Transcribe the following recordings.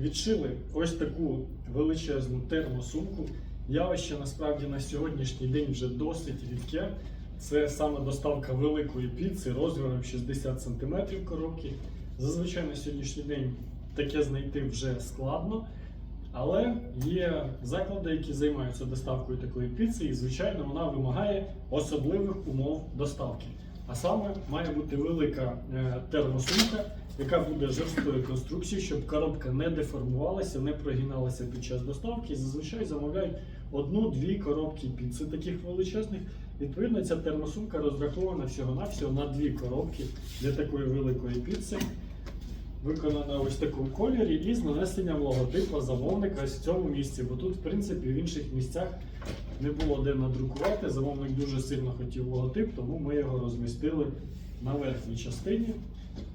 відшили ось таку величезну термосумку. Явище насправді на сьогоднішній день вже досить рідке. Це саме доставка великої піци розміром 60 см коробки. Зазвичай на сьогоднішній день таке знайти вже складно. Але є заклади, які займаються доставкою такої піци, і звичайно вона вимагає особливих умов доставки. А саме має бути велика е, термосумка, яка буде жорсткої конструкції, щоб коробка не деформувалася, не прогиналася під час доставки. Зазвичай замовляють одну-дві коробки піци таких величезних. Відповідно, ця термосумка розрахована всього-навсього на дві коробки для такої великої піци. Виконана ось такому кольорі і з нанесенням логотипу замовника в цьому місці. Бо тут, в принципі, в інших місцях не було де надрукувати. Замовник дуже сильно хотів логотип, тому ми його розмістили на верхній частині.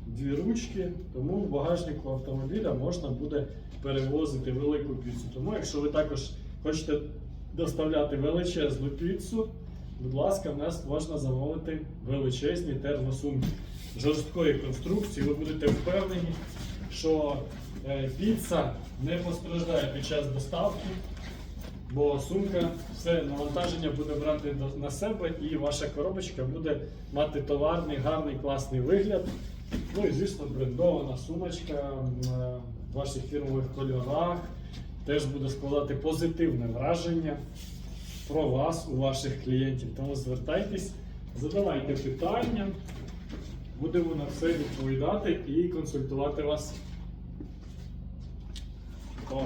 Дві ручки, тому в багажнику автомобіля можна буде перевозити велику піцу. Тому, якщо ви також хочете доставляти величезну піцу, будь ласка, в нас можна замовити величезні термосумки жорсткої конструкції. Ви будете впевнені, що е, піца не постраждає під час доставки, бо сумка все навантаження буде брати на себе, і ваша коробочка буде мати товарний, гарний, класний вигляд. Ну і звісно, брендована сумочка е, в ваших фірмових кольорах теж буде складати позитивне враження про вас у ваших клієнтів. Тому звертайтесь, задавайте питання. Будемо на все відповідати і консультувати вас. О,